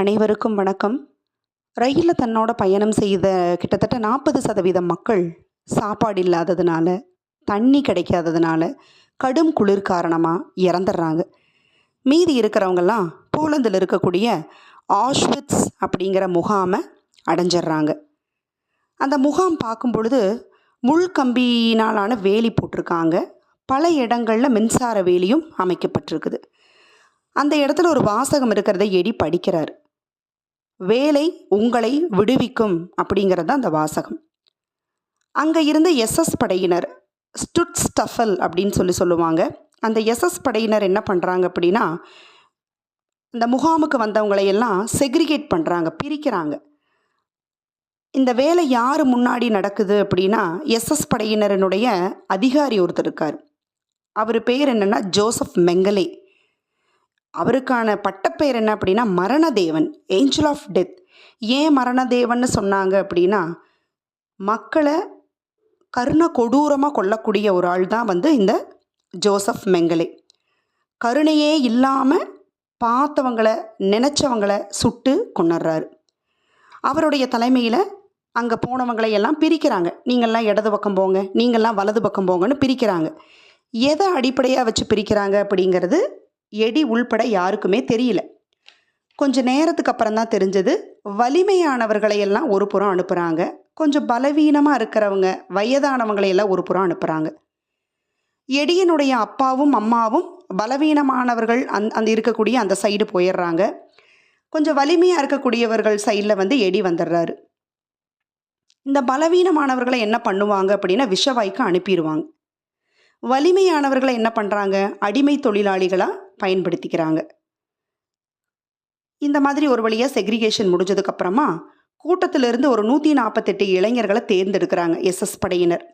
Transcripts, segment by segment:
அனைவருக்கும் வணக்கம். ரயிலில் தன்னோட பயணம் செய்த கிட்டத்தட்ட நாற்பது சதவீதம் மக்கள் சாப்பாடு இல்லாததுனால தண்ணி கிடைக்காததுனால கடும் குளிர் காரணமாக இறந்துடுறாங்க. மீதி இருக்கிறவங்கெல்லாம் போலந்தில் இருக்கக்கூடிய ஆஷ்விட்ஸ் அப்படிங்கிற முகாமை அடைஞ்சிடுறாங்க. அந்த முகாம் பார்க்கும் பொழுது முள் கம்பியினாலான வேலி போட்டிருக்காங்க. பல இடங்களில் மின்சார வேலியும் அமைக்கப்பட்டிருக்குது. அந்த இடத்துல ஒரு வாசகம் இருக்கிறத எடி படிக்கிறார். வேலை உங்களை விடுவிக்கும் அப்படிங்கிறது அந்த வாசகம். அங்கே இருந்த எஸ்எஸ் படையினர் ஸ்டுட் ஸ்டஃபல் அப்படின்னு சொல்லி சொல்லுவாங்க. அந்த எஸ்எஸ் படையினர் என்ன பண்ணுறாங்க அப்படின்னா இந்த முகாமுக்கு வந்தவங்களை எல்லாம் செக்ரிகேட் பண்ணுறாங்க பிரிக்கிறாங்க. இந்த வேலை யார் முன்னாடி நடக்குது அப்படின்னா எஸ்எஸ் படையினரினுடைய அதிகாரி ஒருத்தர் இருக்கார். அவர் பேர் என்னென்னா ஜோசப் மெங்கலே. அவருக்கான பட்டப்பெயர் என்ன அப்படின்னா மரணதேவன் ஏஞ்சல் ஆஃப் டெத் ஏன் மரணதேவன்னு சொன்னாங்க அப்படின்னா மக்களை கருணை கொடூரமாக கொல்லக்கூடிய ஒரு ஆள் தான் வந்து இந்த ஜோசப் மெங்கலே. கருணையே இல்லாமல் பார்த்தவங்கள நினச்சவங்களை சுட்டு கொண்டுடுறாரு அவருடைய தலைமையில் அங்கே போனவங்களை எல்லாம் பிரிக்கிறாங்க. நீங்கள்லாம் இடது பக்கம் போங்க நீங்கள்லாம் வலது பக்கம் போங்கன்னு பிரிக்கிறாங்க. எதை அடிப்படையாக வச்சு பிரிக்கிறாங்க அப்படிங்கிறது எடி உள்பட யாருக்குமே தெரியல. கொஞ்ச நேரத்துக்கு அப்புறம் தான் தெரிஞ்சது வலிமையானவர்களையெல்லாம் ஒரு புறம் அனுப்புகிறாங்க கொஞ்சம் பலவீனமாக இருக்கிறவங்க வயதானவங்களையெல்லாம் ஒரு புறம் அனுப்புகிறாங்க எடியனுடைய அப்பாவும் அம்மாவும் பலவீனமானவர்கள் அந் அந்த இருக்கக்கூடிய அந்த சைடு போயிடுறாங்க. கொஞ்சம் வலிமையாக இருக்கக்கூடியவர்கள் சைடில் வந்து எடி வந்துடுறாரு. இந்த பலவீனமானவர்களை என்ன பண்ணுவாங்க அப்படின்னா விஷவாய்க்கு அனுப்பிடுவாங்க. வலிமையானவர்களை என்ன பண்ணுறாங்க அடிமை தொழிலாளிகளாக பயன்படுத்திக்கிறாங்க. இந்த மாதிரி ஒரு வழியாக செக்ரிகேஷன் முடிஞ்சதுக்கப்புறமா கூட்டத்திலிருந்து ஒரு நூற்றி நாற்பத்தெட்டு இளைஞர்களை தேர்ந்தெடுக்கிறாங்க எஸ்எஸ் படையினர்.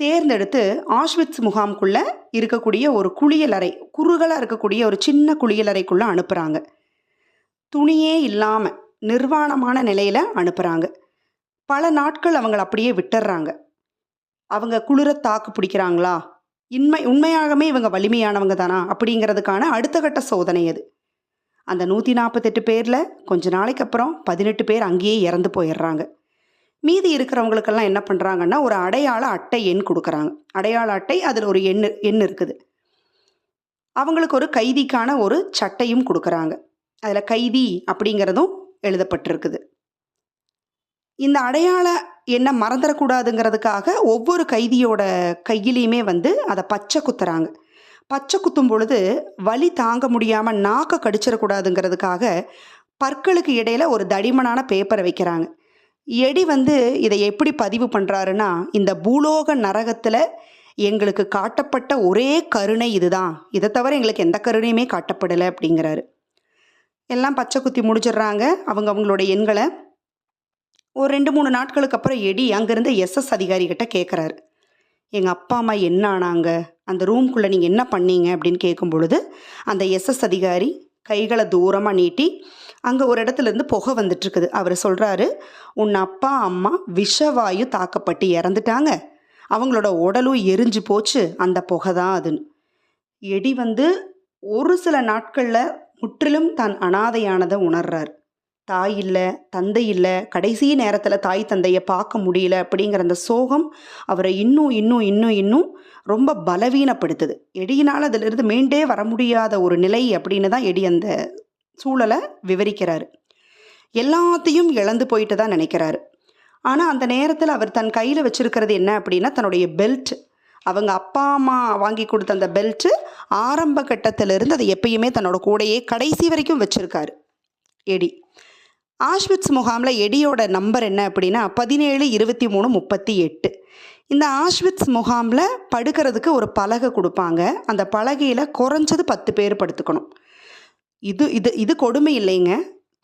தேர்ந்தெடுத்து ஆஷ்விட்ஸ் முகாம்குள்ளே இருக்கக்கூடிய ஒரு குளியலறை குறுகலாக இருக்கக்கூடிய ஒரு சின்ன குளியலறைக்குள்ளே அனுப்புகிறாங்க துணியே இல்லாமல் நிர்வாணமான நிலையில் அனுப்புகிறாங்க பல நாட்கள் அவங்கள அப்படியே விட்டுடுறாங்க அவங்க குளிர தாக்கு பிடிக்கிறாங்களா? இன்மை உண்மையாகவே இவங்க வலிமையானவங்க தானா? அப்படிங்கிறதுக்கான அடுத்த கட்ட சோதனை அது. அந்த நூற்றி நாற்பத்தெட்டு பேரில் கொஞ்ச நாளைக்கு அப்புறம் பதினெட்டு பேர் அங்கேயே இறந்து போயிடுறாங்க. மீதி இருக்கிறவங்களுக்கெல்லாம் என்ன பண்ணுறாங்கன்னா ஒரு அடையாள அட்டை எண் கொடுக்குறாங்க. அடையாள அட்டை அதில் ஒரு எண் எண் இருக்குது. அவங்களுக்கு ஒரு கைதிக்கான ஒரு சட்டையும் கொடுக்குறாங்க. அதில் கைதி அப்படிங்கிறதும் எழுதப்பட்டிருக்குது. இந்த அடையாள என்ன மறந்துடக்கூடாதுங்கிறதுக்காக ஒவ்வொரு கைதியோட கையிலையுமே வந்து அதை பச்சை குத்துறாங்க. பச்சை குத்தும் பொழுது வலி தாங்க முடியாமல் நாக்கை கடிச்சிடக்கூடாதுங்கிறதுக்காக பற்களுக்கு இடையில ஒரு தடிமனான பேப்பரை வைக்கிறாங்க. எடி வந்து இதை எப்படி பதிவு பண்ணுறாருன்னா இந்த பூலோக நரகத்தில் எங்களுக்கு காட்டப்பட்ட ஒரே கருணை இதுதான். இதை தவிர எங்களுக்கு எந்த கருணையுமே காட்டப்படலை அப்படிங்கிறாரு. எல்லாம் பச்சை குத்தி முடிச்சிடுறாங்க. அவங்க அவங்களோட எண்களை ஒரு ரெண்டு மூணு நாட்களுக்கு அப்புறம் எடி அங்கேருந்து எஸ்எஸ் அதிகாரிகிட்ட கேட்குறாரு எங்கள் அப்பா அம்மா என்ன ஆனாங்க? அந்த ரூம்குள்ளே நீங்கள் என்ன பண்ணீங்க? அப்படின்னு கேட்கும் பொழுது அந்த எஸ்எஸ் அதிகாரி கைகளை தூரமாக நீட்டி அங்கே ஒரு இடத்துலேருந்து புகை வந்துட்டுருக்குது. அவர் சொல்கிறாரு உன் அப்பா அம்மா விஷவாயு தாக்கப்பட்டு இறந்துட்டாங்க. அவங்களோட உடலும் எரிஞ்சு போச்சு. அந்த புகை தான் அதுன்னு. எடி வந்து ஒரு சில நாட்களில் முற்றிலும் தான் அனாதையானதை உணர்றார். தாய் இல்லை தந்தை இல்லை கடைசி நேரத்தில் தாய் தந்தையை பார்க்க முடியல அப்படிங்கிற அந்த சோகம் அவரை இன்னும் இன்னும் இன்னும் இன்னும் ரொம்ப பலவீனப்படுத்துது. எடியினால் அதிலிருந்து மீண்டே வர முடியாத ஒரு நிலை அப்படின்னு தான் எடி அந்த சூழலை விவரிக்கிறாரு. எல்லாத்தையும் இழந்து போயிட்டு தான் நினைக்கிறாரு. ஆனால் அந்த நேரத்தில் அவர் தன் கையில் வச்சிருக்கிறது என்ன அப்படின்னா தன்னுடைய பெல்ட். அவங்க அப்பா அம்மா வாங்கி கொடுத்த அந்த பெல்ட்டு ஆரம்ப கட்டத்திலிருந்து அதை எப்பயுமே தன்னோட கூடையே கடைசி வரைக்கும் வச்சுருக்காரு எடி. ஆஷ்விட்ஸ் முகாமில் எடியோட நம்பர் என்ன அப்படின்னா பதினேழு இருபத்தி மூணு முப்பத்தி எட்டு. இந்த ஆஷ்விட்ஸ் முகாமில் படுக்கிறதுக்கு ஒரு பலகை கொடுப்பாங்க. அந்த பலகையில் குறைஞ்சது பத்து பேர் படுத்துக்கணும். இது இது இது கொடுமை இல்லைங்க.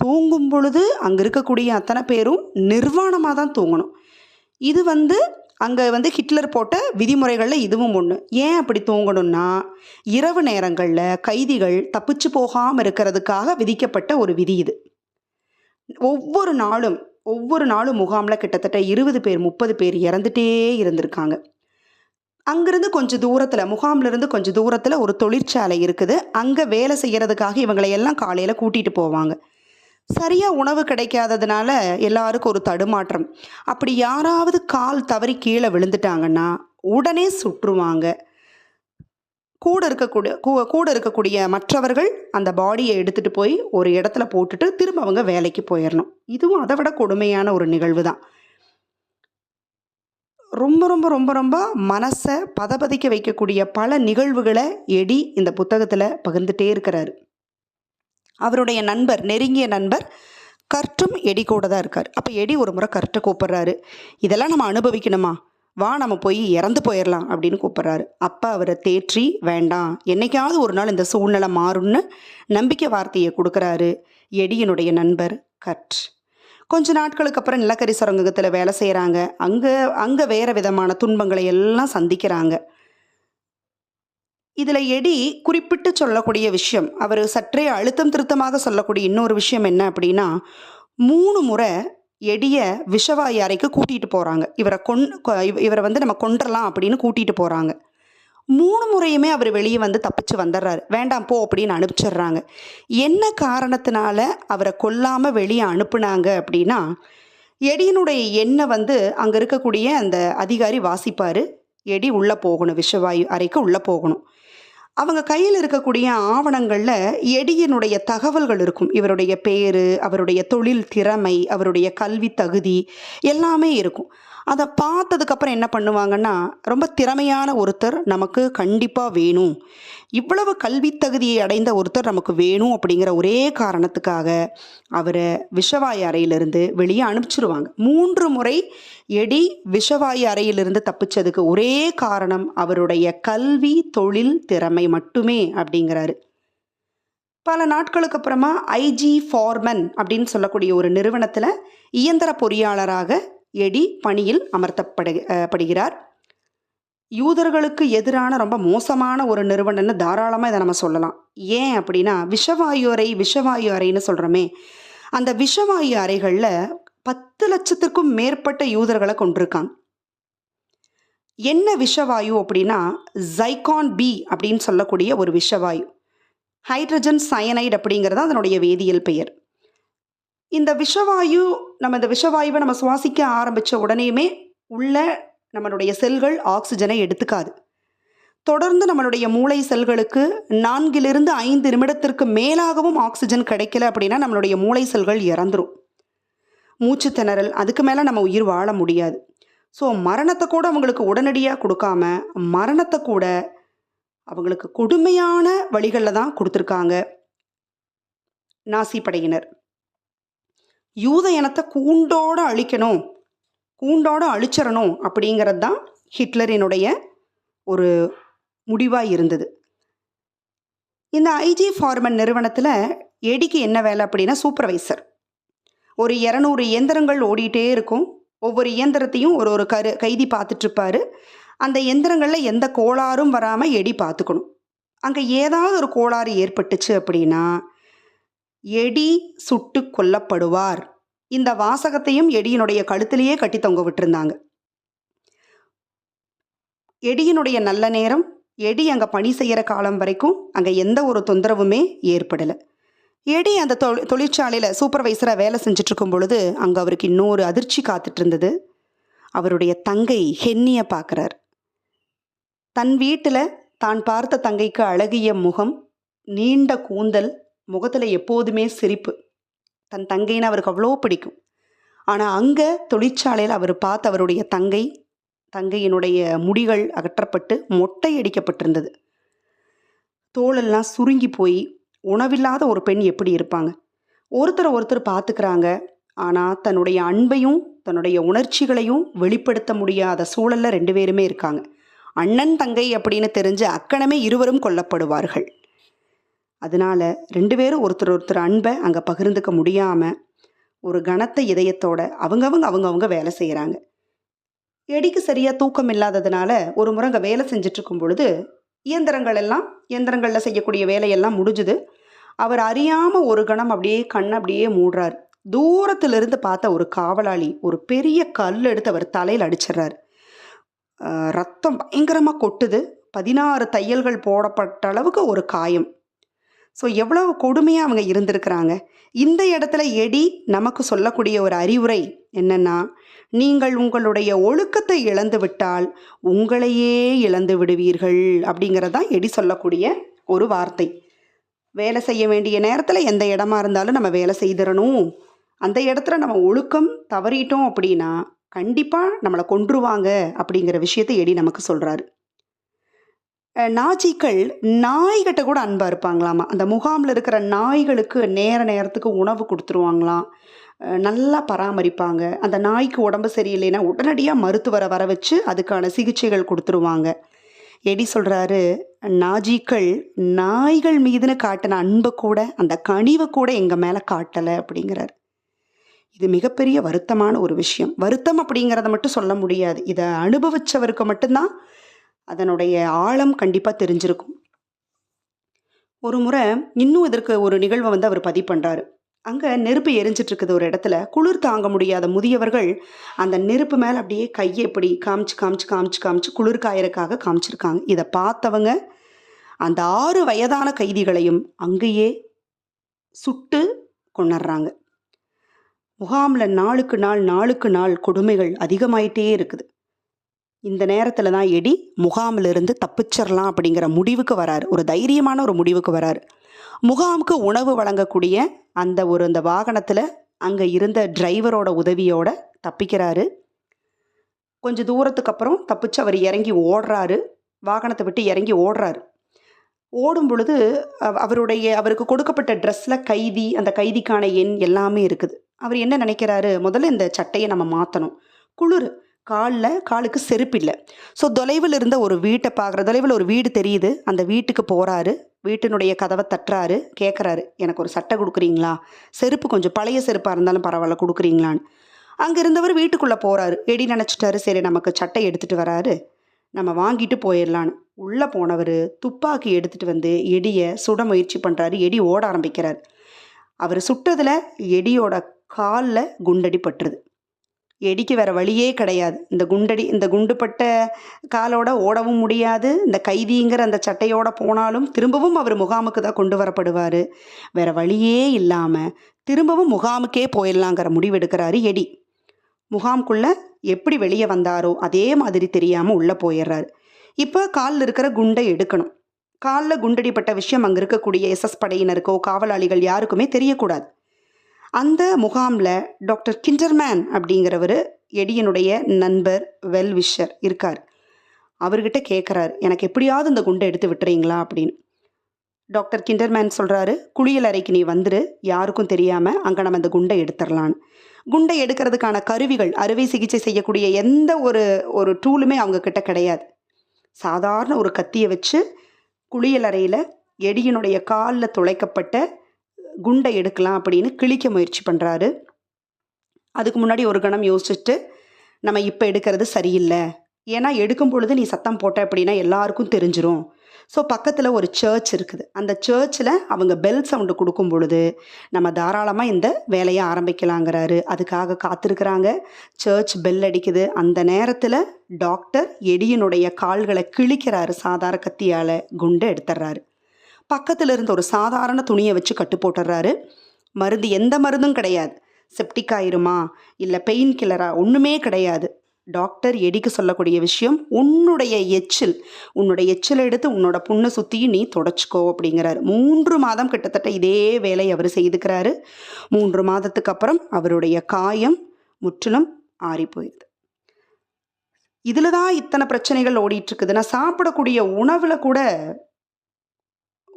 தூங்கும் பொழுது அங்கே இருக்கக்கூடிய அத்தனை பேரும் நிர்வாணமாக தான் தூங்கணும். இது வந்து அங்கே வந்து ஹிட்லர் போட்ட விதிமுறைகளில் இதுவும் ஒன்று ஏன் அப்படி தூங்கணும்னா இரவு நேரங்களில் கைதிகள் தப்பிச்சு போகாமல் இருக்கிறதுக்காக விதிக்கப்பட்ட ஒரு விதி இது. ஒவ்வொரு நாளும் ஒவ்வொரு நாளும் முகாமில் கிட்டத்தட்ட இருபது பேர் முப்பது பேர் இறந்துட்டே இருந்திருக்காங்க. அங்கிருந்து கொஞ்சம் தூரத்தில் முகாம்லேருந்து கொஞ்சம் தூரத்தில் ஒரு தொழிற்சாலை இருக்குது. அங்கே வேலை செய்கிறதுக்காக இவங்களை எல்லாம் காலையில் கூட்டிகிட்டு போவாங்க. சரியாக உணவு கிடைக்காததுனால எல்லாருக்கும் ஒரு தடுமாற்றம். அப்படி யாராவது கால் தவறி கீழே விழுந்துட்டாங்கன்னா உடனே சுற்றுவாங்க. கூட இருக்கக்கூடிய கூ- கூட இருக்கக்கூடிய மற்றவர்கள் அந்த பாடியை எடுத்துகிட்டு போய் ஒரு இடத்துல போட்டுட்டு திரும்ப அவங்க வேலைக்கு போயிடணும் இதுவும் அதை விட கொடுமையான ஒரு நிகழ்வு தான். ரொம்ப ரொம்ப ரொம்ப ரொம்ப மனசை பதபதிக்க வைக்கக்கூடிய பல நிகழ்வுகளை எடி இந்த புத்தகத்தில் பகிர்ந்துட்டே இருக்கிறாரு. அவருடைய நண்பர் நெருங்கிய நண்பர் கர்ட்டும் எடி கூட தான் இருக்கார். அப்போ எடி ஒரு முறை கர்ட்டை கூப்பிட்றாரு. இதெல்லாம் நம்ம அனுபவிக்கணுமா? வா நம்ம போய் இறந்து போயிடலாம் அப்படின்னு கூப்பிட்றாரு. அப்போ அவரை தேற்றி வேண்டாம் என்னைக்காவது ஒரு நாள் இந்த சூழ்நிலை மாறும்னு நம்பிக்கை வார்த்தையை கொடுக்குறாரு எடியினுடைய நண்பர் கட். கொஞ்ச நாட்களுக்கு அப்புறம் நிலக்கரி சுரங்கத்தில் வேலை செய்கிறாங்க அங்கே அங்கே வேறு விதமான துன்பங்களை எல்லாம் சந்திக்கிறாங்க. இதில் எடி குறிப்பிட்டு சொல்லக்கூடிய விஷயம் அவர் சற்றே அழுத்தம் திருத்தமாக சொல்லக்கூடிய இன்னொரு விஷயம் என்ன அப்படின்னா மூணு முறை எடிய விஷவாயு அறைக்கு கூட்டிகிட்டு போகிறாங்க இவரை கொன் இவரை வந்து நம்ம கொன்றலாம் அப்படின்னு கூட்டிகிட்டு போகிறாங்க மூணு முறையுமே அவர் வெளியே வந்து தப்பிச்சு வந்துடுறாரு. வேண்டாம் போ அப்படின்னு அனுப்பிச்சிடுறாங்க. என்ன காரணத்தினால அவரை கொல்லாமல் வெளியே அனுப்புனாங்க அப்படின்னா எடியினுடைய எண்ணெய் வந்து அங்கே இருக்கக்கூடிய அந்த அதிகாரி வாசிப்பார். எடி உள்ளே போகணும் விஷவாயு அறைக்கு உள்ளே போகணும். அவங்க கையில் இருக்கக்கூடிய ஆவணங்களில் எடியினுடைய தகவல்கள் இருக்கும். இவருடைய பேர் அவருடைய தொழில் திறமை அவருடைய கல்வி தகுதி எல்லாமே இருக்கும். அதை பார்த்ததுக்கப்புறம் என்ன பண்ணுவாங்கன்னா ரொம்ப திறமையான ஒருத்தர் நமக்கு கண்டிப்பாக வேணும். இவ்வளவு கல்வி தகுதியை அடைந்த ஒருத்தர் நமக்கு வேணும் அப்படிங்கிற ஒரே காரணத்துக்காக அவரை விஷவாயு அறையிலிருந்து வெளியே அனுப்பிச்சிருவாங்க. மூன்று முறை எடி விஷவாய் அறையிலிருந்து தப்பிச்சதுக்கு ஒரே காரணம் அவருடைய கல்வி தொழில் திறமை மட்டுமே அப்படிங்கிறாரு. பல நாட்களுக்கு அப்புறமா ஐஜி ஃபார்மன் அப்படின்னு சொல்லக்கூடிய ஒரு நிறுவனத்தில் இயந்திர பொறியாளராக எடி பணியில் அமர்த்தப்படு படுகிறார். யூதர்களுக்கு எதிரான ரொம்ப மோசமான ஒரு நிறுவனம்னு தாராளமாக இதை நம்ம சொல்லலாம். ஏன் அப்படின்னா விஷவாயு அறை விஷவாயு அறைன்னு சொல்கிறோமே அந்த விஷவாயு அறைகளில் பத்து லட்சத்துக்கும் மேற்பட்ட யூதர்களை கொண்டிருக்காங்க. என்ன விஷவாயு அப்படின்னா ஜைகான் பி அப்படின்னு சொல்லக்கூடிய ஒரு விஷவாயு. ஹைட்ரஜன் சயனைடு அப்படிங்கிறது அதனுடைய வேதியியல் பெயர். இந்த விஷவாயு நம்ம இந்த விஷவாயுவை நம்ம சுவாசிக்க ஆரம்பித்த உடனேயுமே உள்ள நம்மளுடைய செல்கள் ஆக்சிஜனை எடுத்துக்காது. தொடர்ந்து நம்மளுடைய மூளை செல்களுக்கு நான்கிலிருந்து ஐந்து நிமிடத்திற்கு மேலாகவும் ஆக்சிஜன் கிடைக்கல அப்படின்னா நம்மளுடைய மூளை செல்கள் இறந்துரும். மூச்சு திணறல் அதுக்கு மேலே நம்ம உயிர் வாழ முடியாது. ஸோ மரணத்தை கூட அவங்களுக்கு உடனடியாக கொடுக்காம மரணத்தை கூட அவங்களுக்கு கொடுமையான வழிகளில் தான் கொடுத்துருக்காங்க. நாசி படையினர் யூத இனத்தை கூண்டோட அழிக்கணும் கூண்டோடு அழிச்சிடணும் அப்படிங்கிறது தான் ஹிட்லரினுடைய ஒரு முடிவாக இருந்தது. இந்த ஐஜி ஃபார்மன் நிறுவனத்தில் எடிக்கு என்ன வேலை அப்படின்னா சூப்பர்வைசர். ஒரு இரநூறு இயந்திரங்கள் ஓடிட்டே இருக்கும். ஒவ்வொரு இயந்திரத்தையும் ஒரு ஒரு கரு கைதி பார்த்துட்ருப்பாரு. அந்த இயந்திரங்களில் எந்த கோளாறும் வராமல் எடி பார்த்துக்கணும். அங்கே ஏதாவது ஒரு கோளாறு ஏற்பட்டுச்சு அப்படின்னா எடி சுட்டு கொல்லப்படுவார். இந்த வாசகத்தையும் எடியினுடைய கழுத்திலேயே கட்டி தொங்க விட்டுருந்தாங்க. எடியினுடைய நல்ல நேரம் எடி அங்கே பணி செய்கிற காலம் வரைக்கும் அங்கே எந்த ஒரு தொந்தரவுமே ஏற்படலை. எடி அந்த தொ தொழிற்சாலையில் சூப்பர்வைசராக வேலை செஞ்சிட்ருக்கும் பொழுது அங்கே அவருக்கு இன்னொரு அதிர்ச்சி காத்துட்டு இருந்தது அவருடைய தங்கை ஹென்னியை பார்க்குறார் தன் வீட்டில் தான் பார்த்த தங்கைக்கு அழகிய முகம் நீண்ட கூந்தல் முகத்தில் எப்போதுமே சிரிப்பு. தன் தங்கைன்னு அவருக்கு அவ்வளோ பிடிக்கும். ஆனால் அங்கே தொழிற்சாலையில் அவர் பார்த்த அவருடைய தங்கை தங்கையினுடைய முடிகள் அகற்றப்பட்டு மொட்டை அடிக்கப்பட்டிருந்தது. தோலெல்லாம் சுருங்கி போய் உணவில்லாத ஒரு பெண் எப்படி இருப்பாங்க? ஒருத்தரை ஒருத்தர் பார்த்துக்கிறாங்க. ஆனால் தன்னுடைய அன்பையும் தன்னுடைய உணர்ச்சிகளையும் வெளிப்படுத்த முடியாத சூழலில் ரெண்டு பேருமே இருக்காங்க. அண்ணன் தங்கை அப்படின்னு தெரிஞ்ச அக்கணமே இருவரும் கொல்லப்படுவார்கள். அதனால ரெண்டு பேரும் ஒருத்தர் ஒருத்தர் அன்பை அங்கே பகிர்ந்துக்க முடியாமல் ஒரு கனத்த இதயத்தோட அவங்கவங்க அவங்கவுங்க வேலை செய்கிறாங்க எடிக்கு சரியாக தூக்கம் இல்லாததுனால ஒரு முறை அங்கே வேலை செஞ்சிட்ருக்கும் பொழுது இயந்திரங்கள் எல்லாம் இயந்திரங்களில் செய்யக்கூடிய வேலையெல்லாம் முடிஞ்சுது. அவர் அறியாமல் ஒரு கணம் அப்படியே கண் அப்படியே மூடுறார். தூரத்திலிருந்து பார்த்த ஒரு காவலாளி ஒரு பெரிய கல் எடுத்து அவர் தலையில் அடிச்சிடுறார். ரத்தம் பயங்கரமாக கொட்டுது. பதினாறு தையல்கள் போடப்பட்ட அளவுக்கு ஒரு காயம். ஸோ எவ்வளவு கொடுமையாக அவங்க இருந்திருக்கிறாங்க? இந்த இடத்துல எடி நமக்கு சொல்லக்கூடிய ஒரு அறிவுரை என்னன்னா நீங்கள் உங்களுடைய ஒழுக்கத்தை இழந்து விட்டால் உங்களையே இழந்து விடுவீர்கள் அப்படிங்கிறதான் எடி சொல்லக்கூடிய ஒரு வார்த்தை. வேலை செய்ய வேண்டிய நேரத்தில் எந்த இடமா இருந்தாலும் நம்ம வேலை செய்திடணும். அந்த இடத்துல நம்ம ஒழுக்கம் தவறிட்டோம் அப்படின்னா கண்டிப்பாக நம்மளை கொன்றுவாங்க அப்படிங்கிற விஷயத்தை எடி நமக்கு சொல்கிறாரு நாஜிக்கள் நாய்கிட்ட கூட அன்பாக இருப்பாங்களாமா? அந்த முகாமில் இருக்கிற நாய்களுக்கு நேர நேரத்துக்கு உணவு கொடுத்துருவாங்களாம் நல்லா பராமரிப்பாங்க. அந்த நாய்க்கு உடம்பு சரியில்லைன்னா உடனடியாக மருத்துவரை வர வச்சு அதுக்கான சிகிச்சைகள் கொடுத்துருவாங்க. எடி சொல்கிறாரு நாஜிக்கள் நாய்கள் மீதுன்னு காட்டின அன்பை கூட அந்த கனிவை கூட எங்கள் மேலே காட்டலை அப்படிங்கிறார். இது மிகப்பெரிய வருத்தமான ஒரு விஷயம். வருத்தம் அப்படிங்கிறத மட்டும் சொல்ல முடியாது. இதை அனுபவித்தவருக்கு மட்டும்தான் அதனுடைய ஆழம் கண்டிப்பாக தெரிஞ்சிருக்கும். ஒரு முறை இன்னும் இதற்கு ஒரு நிகழ்வை வந்து அவர் பதிவு பண்ணுறாரு அங்கே நெருப்பு எரிஞ்சிட்ருக்குது ஒரு இடத்துல குளிர் தாங்க முடியாத முதியவர்கள் அந்த நெருப்பு மேலே அப்படியே கையை இப்படி காமிச்சு காமிச்சு காமிச்சு காமிச்சு குளிர் காயறக்காக காமிச்சிருக்காங்க. இதை பார்த்தவங்க அந்த ஆறு வயதான கைதிகளையும் அங்கேயே சுட்டு கொண்டுடுறாங்க முகாமில் நாளுக்கு நாள் நாளுக்கு நாள் கொடுமைகள் அதிகமாயிட்டே இருக்குது. இந்த நேரத்தில் தான் எடி முகாமிலிருந்து தப்பிச்சிடலாம் அப்படிங்கிற முடிவுக்கு வராரு. ஒரு தைரியமான ஒரு முடிவுக்கு வராரு. முகாமுக்கு உணவு வழங்கக்கூடிய அந்த ஒரு அந்த வாகனத்தில் அங்கே இருந்த டிரைவரோட உதவியோட தப்பிக்கிறாரு. கொஞ்சம் தூரத்துக்கு அப்புறம் தப்பிச்சு அவர் இறங்கி ஓடுறாரு. வாகனத்தை விட்டு இறங்கி ஓடுறாரு. ஓடும் பொழுது அவருடைய அவருக்கு கொடுக்கப்பட்ட ட்ரெஸ்ஸில் கைதி அந்த கைதிக்கான எண் எல்லாமே இருக்குது. அவர் என்ன நினைக்கிறாரு? முதல்ல இந்த சட்டையை நம்ம மாற்றணும் குளிர். காலில் காலுக்கு செருப்பு இல்லை. ஸோ தொலைவில் இருந்த ஒரு வீட்டை பார்க்குற தொலைவில் ஒரு வீடு தெரியுது. அந்த வீட்டுக்கு போகிறாரு வீட்டினுடைய கதவை தட்டுறாரு. கேட்குறாரு எனக்கு ஒரு சட்டை கொடுக்குறீங்களா? செருப்பு கொஞ்சம் பழைய செருப்பாக இருந்தாலும் பரவாயில்ல கொடுக்குறீங்களான்னு. அங்கே இருந்தவர் வீட்டுக்குள்ளே போகிறாரு எடி நினச்சிட்டாரு சரி நமக்கு சட்டை எடுத்துகிட்டு வராரு. நம்ம வாங்கிட்டு போயிடலான்னு உள்ளே போனவர் துப்பாக்கி எடுத்துகிட்டு வந்து எடியை சுட முயற்சி பண்ணுறாரு எடி ஓட ஆரம்பிக்கிறார். அவர் சுட்டதில் எடியோட காலில் குண்டடி பட்டுருது. எடிக்கு வேற வழியே கிடையாது. இந்த குண்டடி இந்த குண்டுப்பட்ட காலோட ஓடவும் முடியாது. இந்த கைதிங்கிற அந்த சட்டையோட போனாலும் திரும்பவும் அவர் முகாமுக்கு தான் கொண்டு வரப்படுவார். வேற வழியே இல்லாமல் திரும்பவும் முகாமுக்கே போயிடலாங்கிற முடிவெடுக்கிறாரு எடி முகாம்குள்ளே எப்படி வெளியே வந்தாரோ அதே மாதிரி தெரியாமல் உள்ளே போயிடுறாரு. இப்போ காலில் இருக்கிற குண்டை எடுக்கணும். காலில் குண்டடிப்பட்ட விஷயம் அங்கே இருக்கக்கூடிய எஸ்எஸ் படையினருக்கோ காவலாளிகள் யாருக்குமே தெரியக்கூடாது. அந்த முகாமில் டாக்டர் கிண்டர்மேன் அப்படிங்கிறவர் எடியனுடைய நண்பர் வெல்விஷர் இருக்கார். அவர்கிட்ட கேட்குறாரு எனக்கு எப்படியாவது இந்த குண்டை எடுத்து விட்டுறீங்களா? அப்படின்னு. டாக்டர் கிண்டர்மேன் சொல்கிறாரு குளியல் அறைக்கு நீ வந்துரு யாருக்கும் தெரியாமல் அங்கே நம்ம இந்த குண்டை எடுத்துடலான்னு குண்டை எடுக்கிறதுக்கான கருவிகள் அறுவை சிகிச்சை செய்யக்கூடிய எந்த ஒரு ஒரு டூலுமே அவங்க கிட்ட கிடையாது. சாதாரண ஒரு கத்தியை வச்சு குளியல் அறையில் எடியனுடைய காலில் துளைக்கப்பட்ட குண்டை எடுக்கலாம் அப்படின்னு கிழிக்க முயற்சி பண்ணுறாரு அதுக்கு முன்னாடி ஒரு கணம் யோசிச்சுட்டு நம்ம இப்போ எடுக்கிறது சரியில்லை. ஏன்னா எடுக்கும் பொழுது நீ சத்தம் போட்ட அப்படின்னா எல்லாருக்கும் தெரிஞ்சிரும். ஸோ பக்கத்தில் ஒரு சர்ச் இருக்குது. அந்த சர்ச்சில் அவங்க பெல் சவுண்டு கொடுக்கும் பொழுது நம்ம தாராளமாக இந்த வேலையை ஆரம்பிக்கலாங்கிறாரு. அதுக்காக காத்திருக்கிறாங்க. சர்ச் பெல் அடிக்குது. அந்த நேரத்தில் டாக்டர் எடியனுடைய கால்களை கிழிக்கிறாரு சாதாரண கத்தியால் குண்டை எடுத்துடுறாரு. பக்கத்தில் இருந்த ஒரு சாதாரண துணியை வச்சு கட்டு போட்டுடுறாரு. மருந்து எந்த மருந்தும் கிடையாது. செப்டிக் ஆயிருமா? இல்லை பெயின் கில்லரா ஒன்றுமே கிடையாது. டாக்டர் எடிக்கு சொல்லக்கூடிய விஷயம் உன்னுடைய எச்சில் உன்னுடைய எச்சில் எடுத்து உன்னோட புண்ணை சுற்றியும் நீ தொடச்சிக்கோ அப்படிங்கிறாரு. மூன்று மாதம் கிட்டத்தட்ட இதே வேலை அவர் செய்துக்கிறாரு. மூன்று மாதத்துக்கு அப்புறம் அவருடைய காயம் முற்றிலும் ஆறி போயிடுது இதில் தான் இத்தனை பிரச்சனைகள் ஓடிட்டு நான் சாப்பிடக்கூடிய உணவில் கூட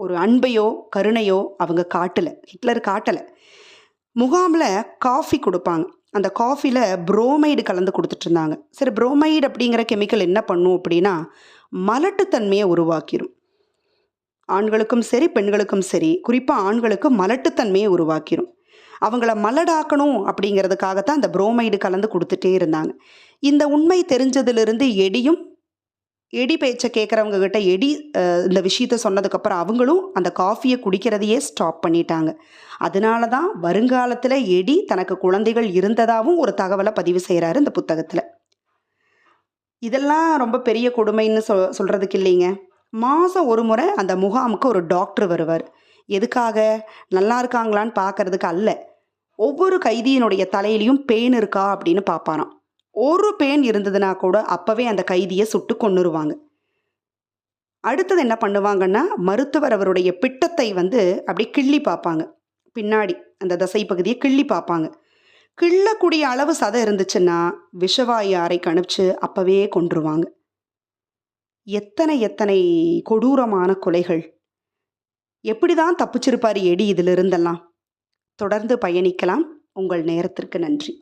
ஒரு அன்பையோ கருணையோ அவங்க காட்டலை. ஹிட்லர் காட்டலை. முகாமில் காஃபி கொடுப்பாங்க. அந்த காஃபியில் புரோமைடு கலந்து கொடுத்துட்டு இருந்தாங்க சரி புரோமைடு அப்படிங்கிற கெமிக்கல் என்ன பண்ணும் அப்படின்னா மலட்டுத்தன்மையை உருவாக்கிடும் ஆண்களுக்கும் சரி பெண்களுக்கும் சரி குறிப்பாக ஆண்களுக்கு மலட்டுத்தன்மையை உருவாக்கிடும் அவங்கள மலடாக்கணும் அப்படிங்கிறதுக்காகத்தான் அந்த புரோமைடு கலந்து கொடுத்துட்டே இருந்தாங்க. இந்த உண்மை தெரிஞ்சதிலிருந்து எடியும் எடி பேச்சை கேட்குறவங்க கிட்ட எடி இந்த விஷயத்த சொன்னதுக்கப்புறம் அவங்களும் அந்த காஃபியை குடிக்கிறதையே ஸ்டாப் பண்ணிட்டாங்க. அதனால தான் வருங்காலத்தில் எடி தனக்கு குழந்தைகள் இருந்ததாகவும் ஒரு தகவலை பதிவு செய்கிறாரு இந்த புத்தகத்தில். இதெல்லாம் ரொம்ப பெரிய கொடுமைன்னு சொல் சொல்கிறதுக்கு இல்லைங்க. மாதம் ஒரு முறை அந்த முகாமுக்கு ஒரு டாக்டர் வருவார். எதுக்காக? நல்லா இருக்காங்களான்னு பார்க்கறதுக்கு அல்ல. ஒவ்வொரு கைதியினுடைய தலையிலையும் பெயின் இருக்கா அப்படின்னு பார்ப்பாராம். ஒரு பேன் இருந்ததுன்னா கூட அப்போவே அந்த கைதியை சுட்டு கொண்டுருவாங்க அடுத்தது என்ன பண்ணுவாங்கன்னா மருத்துவர் அவருடைய பிட்டத்தை வந்து அப்படியே கிள்ளி பார்ப்பாங்க. பின்னாடி அந்த தசை பகுதியை கிள்ளி பார்ப்பாங்க. கிள்ளக்கூடிய அளவு சதை இருந்துச்சுன்னா விஷவாயு அறைக்கு அனுப்பிச்சு அப்பவே கொண்டுருவாங்க எத்தனை எத்தனை கொடூரமான கொலைகள். எப்படி தான் தப்பிச்சிருப்பாரு எடி இதிலிருந்தெல்லாம். தொடர்ந்து பயணிக்கலாம். உங்கள் நேரத்திற்கு நன்றி.